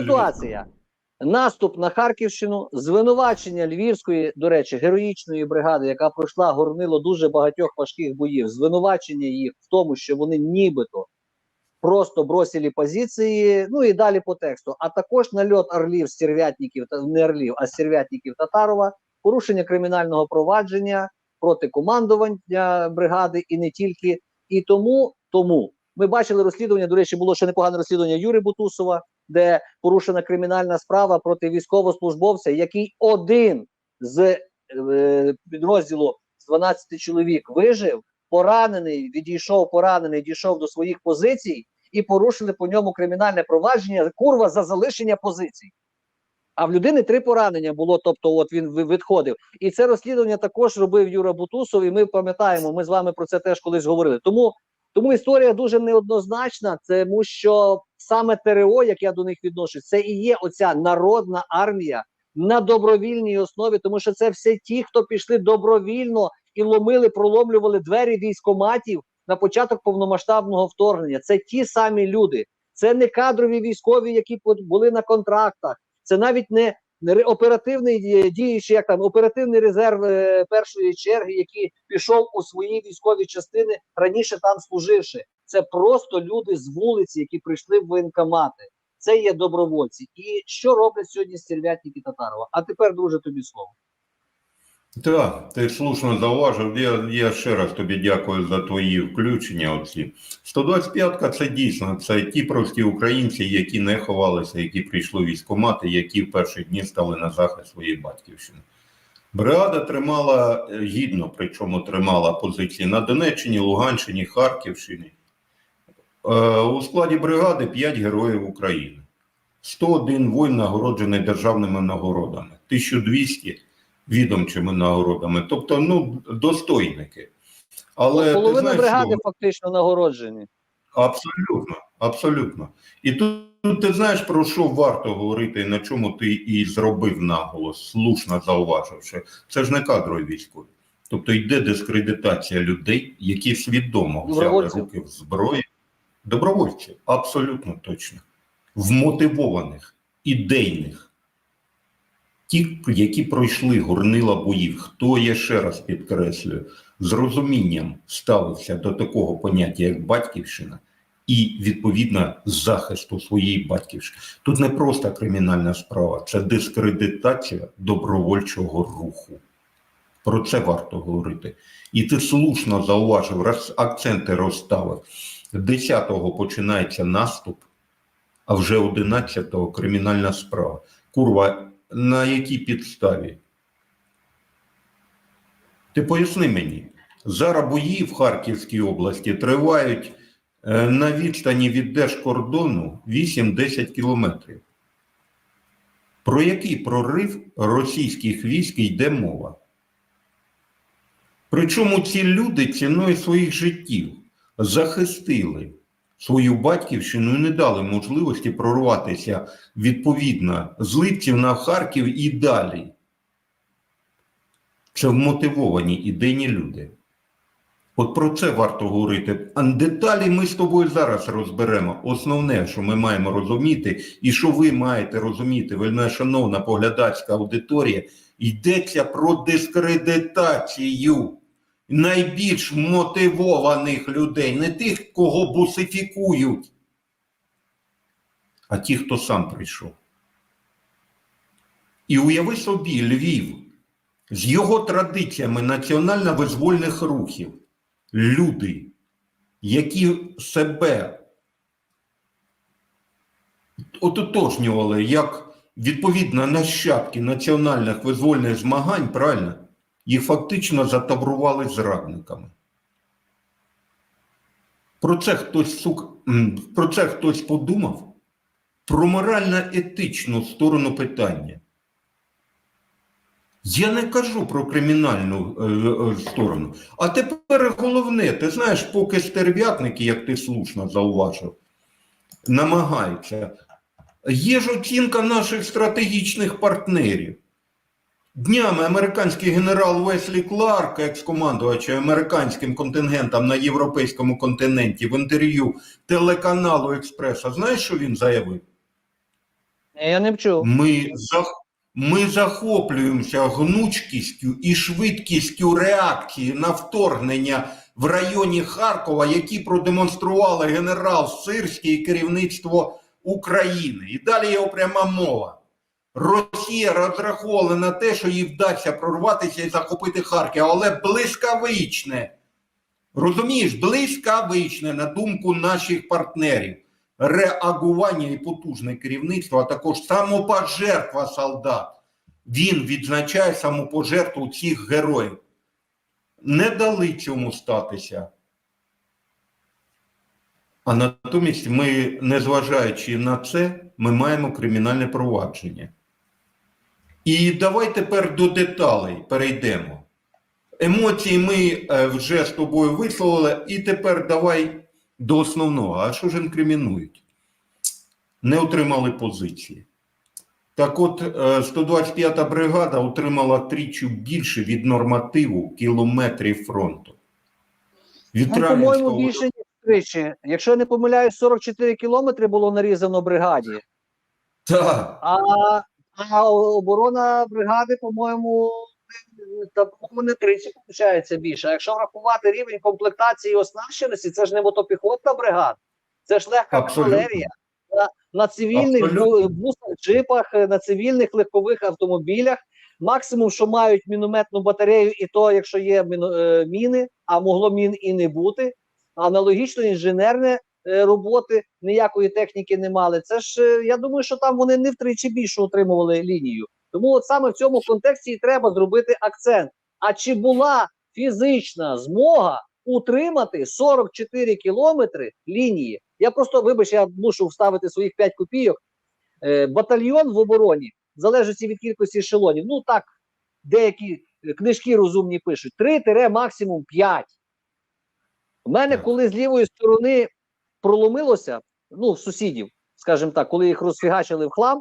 ситуація. Наступ на Харківщину, звинувачення Львівської, до речі, героїчної бригади, яка пройшла горнило дуже багатьох важких боїв, звинувачення їх в тому, що вони нібито просто бросили позиції, ну і далі по тексту. А також нальот орлів, стервятників, не орлів, а стервятників Татарова, порушення кримінального провадження проти командування бригади і не тільки. І тому, тому ми бачили розслідування. До речі, було ще непогане розслідування Юри Бутусова, де порушена кримінальна справа проти військовослужбовця, який один з е, підрозділу з 12 чоловік вижив, поранений, відійшов поранений, дійшов до своїх позицій і порушили по ньому кримінальне провадження. Курва за залишення позицій. А в людини три поранення було, тобто, от він відходив. І це розслідування також робив Юра Бутусов. І ми пам'ятаємо, ми з вами про це теж колись говорили. Тому тому історія дуже неоднозначна, тому що саме ТРО, як я до них відношусь, це і є оця народна армія на добровільній основі, тому що це все ті, хто пішли добровільно і ломили, проломлювали двері військоматів на початок повномасштабного вторгнення. Це ті самі люди, це не кадрові військові, які були на контрактах, це навіть не оперативний е, діючий, як там оперативний резерв е, першої черги, який пішов у свої військові частини раніше там служивши. Це просто люди з вулиці, які прийшли в воєнкомати. Це є добровольці. І що роблять сьогодні стервятники Татарова? А тепер, друже, тобі слово. Так, ти слушно зауважив. Я, я ще раз тобі дякую за твої включення. Оці 125-ка це дійсно це ті прості українці, які не ховалися, які прийшли в військкомати, які в перші дні стали на захист своєї батьківщини. Бригада тримала е, гідно, причому тримала позиції на Донеччині, Луганщині, Харківщині. Е, у складі бригади 5 героїв України. 101 воїн нагороджений державними нагородами, 1200 відомчими нагородами, тобто ну достойники. Але Половина ти знаєш, бригади що? фактично нагороджені. абсолютно, абсолютно. І тут, тут ти знаєш про що варто говорити, і на чому ти і зробив наголос, слушно зауваживши, це ж не кадрові військові. Тобто йде дискредитація людей, які свідомо взяли руки в зброї. Добровольців, абсолютно точно. Вмотивованих, ідейних. Ті, які пройшли горнила боїв, хто я ще раз підкреслюю, з розумінням ставився до такого поняття, як батьківщина, і відповідно захисту своєї батьківщини. Тут не просто кримінальна справа, це дискредитація добровольчого руху. Про це варто говорити. І ти слушно зауважив, роз- акценти розставив. 10-го починається наступ, а вже 11-го кримінальна справа. Курва, на якій підставі? Ти поясни мені, зараз бої в Харківській області тривають е, на відстані від держкордону 8-10 кілометрів. Про який прорив російських військ йде мова? Причому ці люди ціною своїх життів захистили свою батьківщину і не дали можливості прорватися відповідно з Липців на Харків і далі. Це вмотивовані ідейні люди. От про це варто говорити. А деталі ми з тобою зараз розберемо. Основне, що ми маємо розуміти, і що ви маєте розуміти, вельми шановна поглядацька аудиторія, йдеться про дискредитацію найбільш мотивованих людей, не тих, кого бусифікують, а ті, хто сам прийшов. І уяви собі, Львів з його традиціями національно-визвольних рухів, люди, які себе ототожнювали як відповідно нащадки національних визвольних змагань, правильно, їх фактично затаврували зрадниками. Про це хтось сук, про це хтось подумав? Про морально-етичну сторону питання. Я не кажу про кримінальну е, е, сторону. А тепер головне, ти знаєш, поки стерв'ятники, як ти слушно зауважив, намагаються. Є ж оцінка наших стратегічних партнерів. Днями американський генерал Веслі Кларк, екс-командувача американським контингентом на європейському континенті, в інтерв'ю телеканалу Експреса, знаєш, що він заявив? Я не чув. Ми, зах... ми захоплюємося гнучкістю і швидкістю реакції на вторгнення в районі Харкова, які продемонстрували генерал Сирський і керівництво України. І далі його пряма мова. Росія розраховувала на те, що їй вдасться прорватися і захопити Харків, але блискавичне. Розумієш, блискавичне, на думку наших партнерів, реагування і потужне керівництво, а також самопожертва солдат. Він відзначає самопожертву цих героїв. Не дали цьому статися. А натомість ми, незважаючи на це, ми маємо кримінальне провадження. І давай тепер до деталей перейдемо. Емоції ми е, вже з тобою висловили, і тепер давай до основного. А що ж інкримінують? Не отримали позиції. Так от, е, 125-та бригада отримала тричі більше від нормативу кілометрів фронту. Від Ну, по-моєму, більше ніж тричі. Якщо я не помиляюсь, 44 кілометри було нарізано бригаді. Так, А, а оборона бригади, по-моєму, по-моєму, не тричі виходить більше. А якщо врахувати рівень комплектації і оснащеності, це ж не мотопіхотна бригада, це ж легка кавалерія. На, на цивільних Абсолютно. бусах, джипах, е, на цивільних легкових автомобілях. Максимум, що мають мінометну батарею, і то, якщо є е, міни, а могло мін і не бути. Аналогічно інженерне роботи ніякої техніки не мали. Це ж е, я думаю, що там вони не втричі більше отримували лінію. Тому от саме в цьому контексті і треба зробити акцент. А чи була фізична змога утримати 44 кілометри лінії? Я просто вибач, я мушу вставити своїх 5 копійок. Е, батальйон в обороні в залежності від кількості ешелонів. Ну так, деякі е, книжки розумні пишуть: 3 максимум 5. У мене, коли з лівої сторони проломилося, ну, сусідів, скажімо так, коли їх розфігачили в хлам,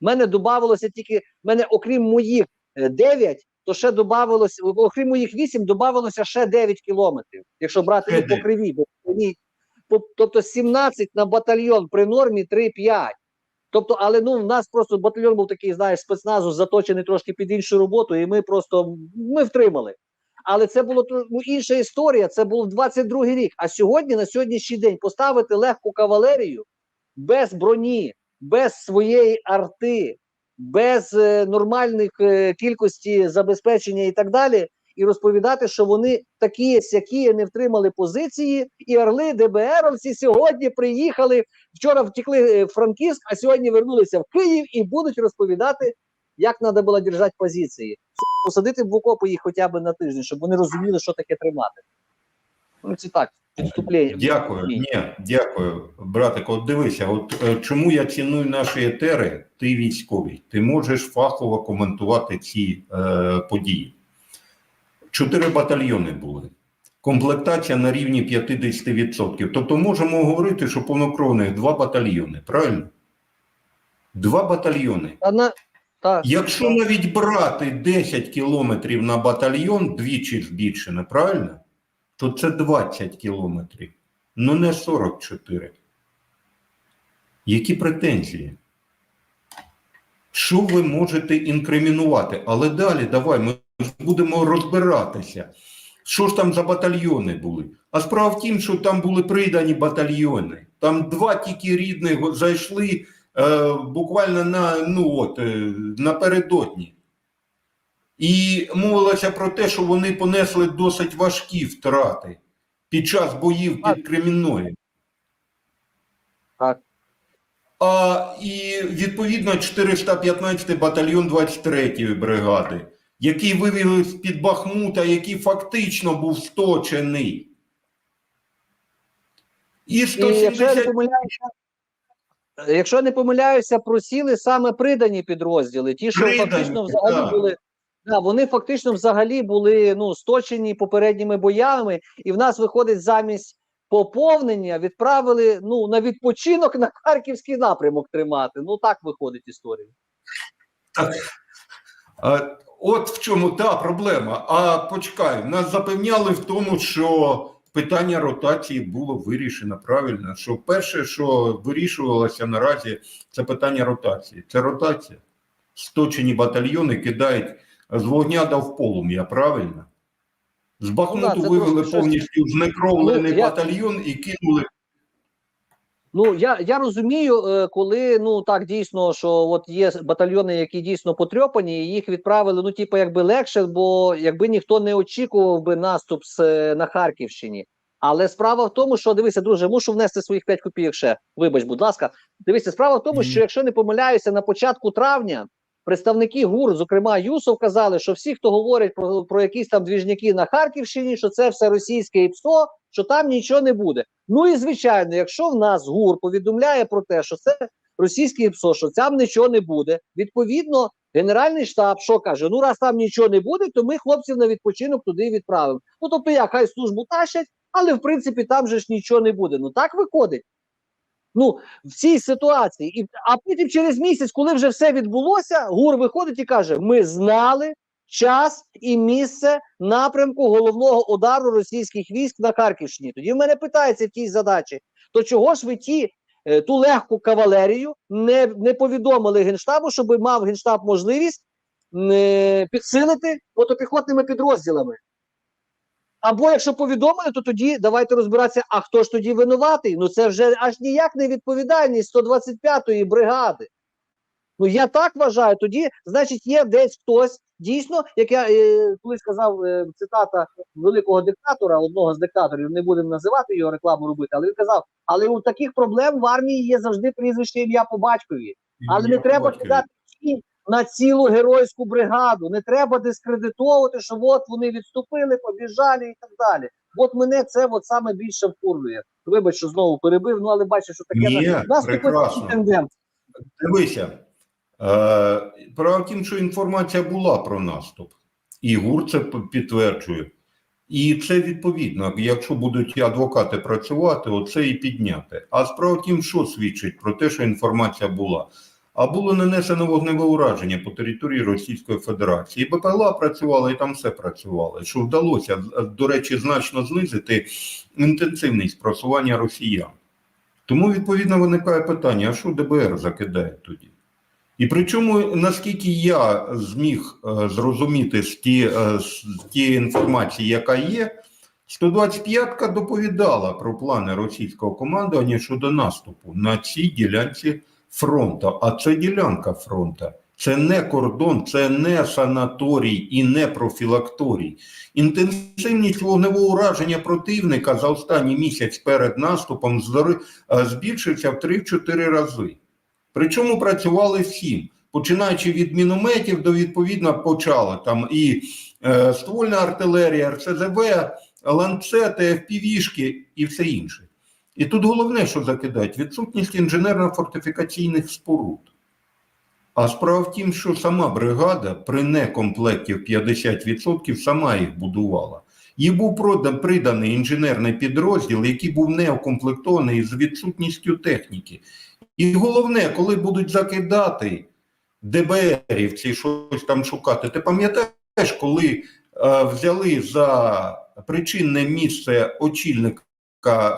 в мене додавалося тільки, в мене, окрім моїх 9, то ще додавалося, окрім моїх 8, додавалося ще 9 кілометрів, якщо брати по криві, бо тобто 17 на батальйон при нормі 3-5. Тобто, але ну в нас просто батальйон був такий, знаєш, спецназу заточений трошки під іншу роботу, і ми просто ми втримали. Але це було ну, інша історія. Це був 22-й рік. А сьогодні, на сьогоднішній день, поставити легку кавалерію без броні, без своєї арти, без е, нормальних е, кількості забезпечення і так далі, і розповідати, що вони такі, сякі не втримали позиції, і орли ДБРовці сьогодні приїхали. Вчора втекли е, в Франківськ, а сьогодні вернулися в Київ і будуть розповідати, як треба було держати позиції. Посадити в окопи їх хоча б на тиждень, щоб вони розуміли, що таке тримати. Ну, це так, підступлення. Дякую. Ні. Дякую, братику. От дивися, от е, чому я ціную наші етери, ти військовий, ти можеш фахово коментувати ці е, події. Чотири батальйони були. Комплектація на рівні 50%. Тобто можемо говорити, що повнокровних два батальйони, правильно? Два батальйони. Та на, та, Якщо навіть брати 10 кілометрів на батальйон, двічі збільшено, правильно? То це 20 кілометрів, ну не 44. Які претензії? Що ви можете інкримінувати? Але далі давай ми будемо розбиратися. Що ж там за батальйони були? А справа в тім, що там були придані батальйони. Там два тільки рідних зайшли буквально на, ну от, е, напередодні. І мовилося про те, що вони понесли досить важкі втрати під час боїв під Кремінною. так. А і відповідно 415 батальйон 23-ї бригади, який вивели з-під Бахмута, який фактично був сточений. І І якщо я не 170 помиляюся, якщо не помиляюся, просіли саме придані підрозділи. Ті, що Придані, фактично взагалі так. були. Да, вони фактично взагалі були ну, сточені попередніми боями, і в нас виходить замість поповнення, відправили ну, на відпочинок на харківський напрямок тримати. Ну так виходить історія. А, От в чому та проблема. А почекай, нас запевняли в тому, що питання ротації було вирішено правильно. Що перше, що вирішувалося наразі, це питання ротації. Це ротація. Сточені батальйони кидають з вогня до в полум'я, правильно? З Бахмуту Ну да, вивели повністю знекровлений Ну, батальйон і кинули. Ну я, я розумію, е, коли ну так дійсно, що от є батальйони, які дійсно потрьопані, і їх відправили. Ну, типу, якби легше, бо якби ніхто не очікував би наступ з, е, на Харківщині. Але справа в тому, що дивися, друже, мушу внести своїх 5 копійок ще. Вибач, будь ласка. Дивися, справа в тому, що якщо не помиляюся, на початку травня представники ГУР, зокрема Юсов, казали, що всі, хто говорять про, про якісь там двіжняки на Харківщині, що це все російське ІПСО, що там нічого не буде. Ну і звичайно, якщо в нас ГУР повідомляє про те, що це російське ПСО, що там нічого не буде. Відповідно, Генеральний штаб що каже: ну раз там нічого не буде, то ми хлопців на відпочинок туди відправимо. Ну тобто, як хай службу тащать, але в принципі там же ж нічого не буде. Ну так виходить. Ну, в цій ситуації, і а потім через місяць, коли вже все відбулося, ГУР виходить і каже: Ми знали час і місце напрямку головного удару російських військ на Харківщині. Тоді в мене питається в тій задачі: то чого ж ви ті е, ту легку кавалерію не, не повідомили генштабу, щоб мав генштаб можливість е, підсилити мотопіхотними підрозділами? Або якщо повідомили, то тоді давайте розбиратися, а хто ж тоді винуватий? Ну це вже аж ніяк не відповідальність 125-ї бригади. Ну я так вважаю. Тоді, значить, є десь хтось дійсно, як я е, колись сказав е, цитата великого диктатора, одного з диктаторів, не будемо називати його рекламу робити, але він казав: але у таких проблем в армії є завжди прізвище ім'я по батькові. Але не треба кидати на цілу геройську бригаду. Не треба дискредитовувати, що от вони відступили, побіжали і так далі. От мене це от саме більше вкурює. Вибач, що знову перебив. Ну але бачиш, що таке Ні, на- нас прекрасно. Дивися, справа в тім, що інформація була про наступ, і ГУР це підтверджує. І це відповідно, якщо будуть адвокати працювати, оце і підняти. А справа в тім, що свідчить про те, що інформація була. А було нанесено вогневе ураження по території Російської Федерації. І БПЛА працювала, і там все працювало. Що вдалося, до речі, значно знизити інтенсивність просування росіян. Тому, відповідно, виникає питання: а що ДБР закидає тоді? І причому, наскільки я зміг е, зрозуміти е, з тієї інформації, яка є, 125-ка доповідала про плани російського командування щодо наступу на цій ділянці фронту. А це ділянка фронту. Це не кордон, це не санаторій і не профілакторій. Інтенсивність вогневого ураження противника за останній місяць перед наступом е, збільшився в 3-4 рази. Причому працювали всім, починаючи від мінометів до відповідно почали там і е, ствольна артилерія, РСЗВ, ланцети, FPV-шки і все інше. І тут головне, що закидають, відсутність інженерно-фортифікаційних споруд. А справа в тім, що сама бригада при некомплекті в 50% сама їх будувала. Їй був продан, приданий інженерний підрозділ, який був не укомплектований з відсутністю техніки. І головне, коли будуть закидати ДБРівці щось там шукати, ти пам'ятаєш, коли е, взяли за причинне місце очільника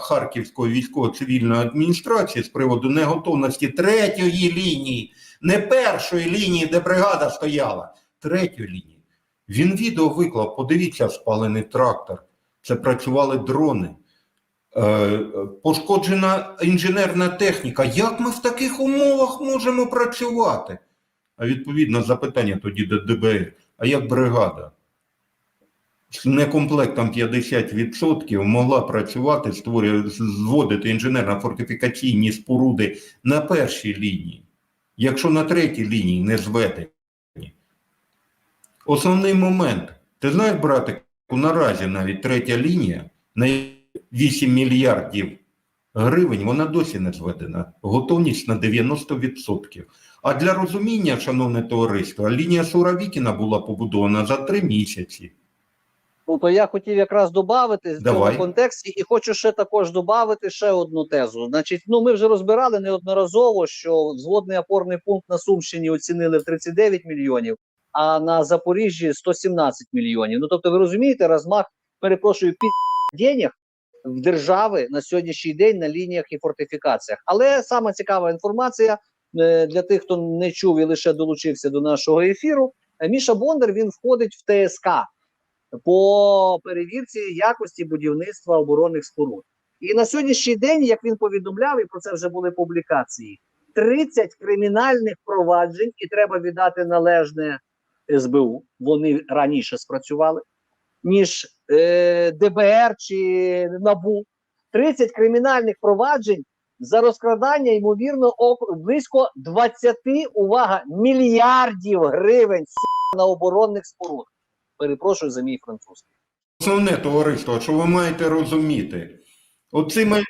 Харківської військово-цивільної адміністрації з приводу неготовності третьої лінії, не першої лінії, де бригада стояла, третьої лінії. Він відео виклав, подивіться, спалений трактор. Це працювали дрони. Е, пошкоджена інженерна техніка. Як ми в таких умовах можемо працювати? А відповідно запитання тоді до ДБР. А як бригада? З некомплектом 50% могла працювати, створювати, зводити інженерно-фортифікаційні споруди на першій лінії, якщо на третій лінії не зведені. Основний момент. Ти знаєш, братику, наразі навіть третя лінія на 8 мільярдів гривень, вона досі не зведена. Готовність на 90%. А для розуміння, шановне товариство, лінія Суровікіна була побудована за три місяці. Ну то я хотів якраз додати в Давай. цьому контексті, і хочу ще також додати ще одну тезу. Значить, ну ми вже розбирали неодноразово, що взводний опорний пункт на Сумщині оцінили в 39 мільйонів, а на Запоріжжі 117 мільйонів. Ну тобто, ви розумієте, розмах, перепрошую, під денег в держави на сьогоднішній день на лініях і фортифікаціях. Але саме цікава інформація е, для тих, хто не чув і лише долучився до нашого ефіру. е, Міша Бондар він входить в ТСК по перевірці якості будівництва оборонних споруд. І на сьогоднішній день, як він повідомляв, і про це вже були публікації, 30 кримінальних проваджень, і треба віддати належне СБУ. Вони раніше спрацювали, ніж е, ДБР чи НАБУ. 30 кримінальних проваджень за розкрадання, ймовірно, близько 20, увага, мільярдів гривень на оборонних споруд. Перепрошую за мій французький. Основне товариство, що ви маєте розуміти, оцими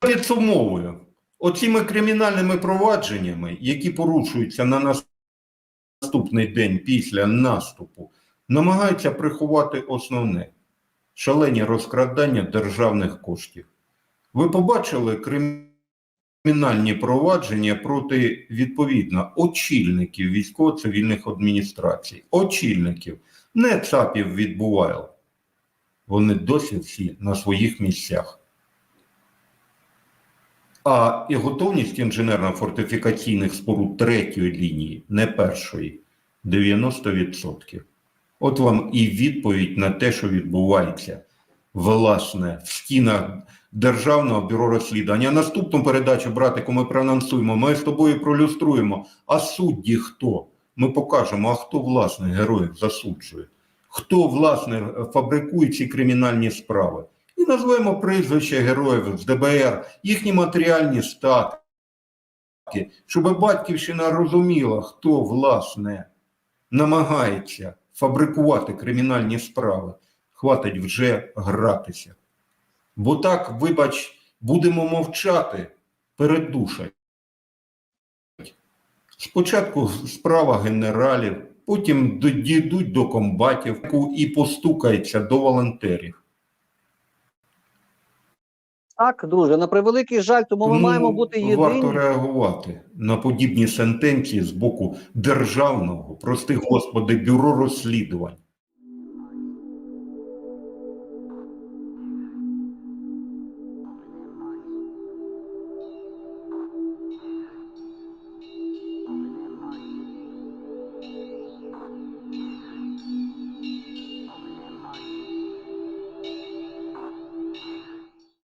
підсумовую, оцими кримінальними провадженнями, які порушуються на наступний день після наступу, намагаються приховати основне шалені розкрадання державних коштів. Ви побачили кримінальні провадження проти відповідно очільників військово-цивільних адміністрацій, очільників не ЦАПів відбували. Вони досі всі на своїх місцях. А і готовність інженерно-фортифікаційних споруд третьої лінії, не першої, 90%. От вам і відповідь на те, що відбувається власне в стінах Державного бюро розслідування. Наступну передачу, братику, ми проанонсуємо. Ми з тобою пролюструємо. А судді хто? Ми покажемо, а хто власне героїв засуджує, хто власне фабрикує ці кримінальні справи. І назвемо прізвища героїв з ДБР, їхні матеріальні статки, щоб батьківщина розуміла, хто власне намагається фабрикувати кримінальні справи. Хватить вже гратися. Бо так, вибач, будемо мовчати перед. Спочатку справа генералів, потім дійдуть до комбатів і постукаються до волонтерів. Так, друже, на превеликий жаль, тому ми маємо бути єдині. Варто реагувати на подібні сентенції з боку державного, прости господи, бюро розслідувань.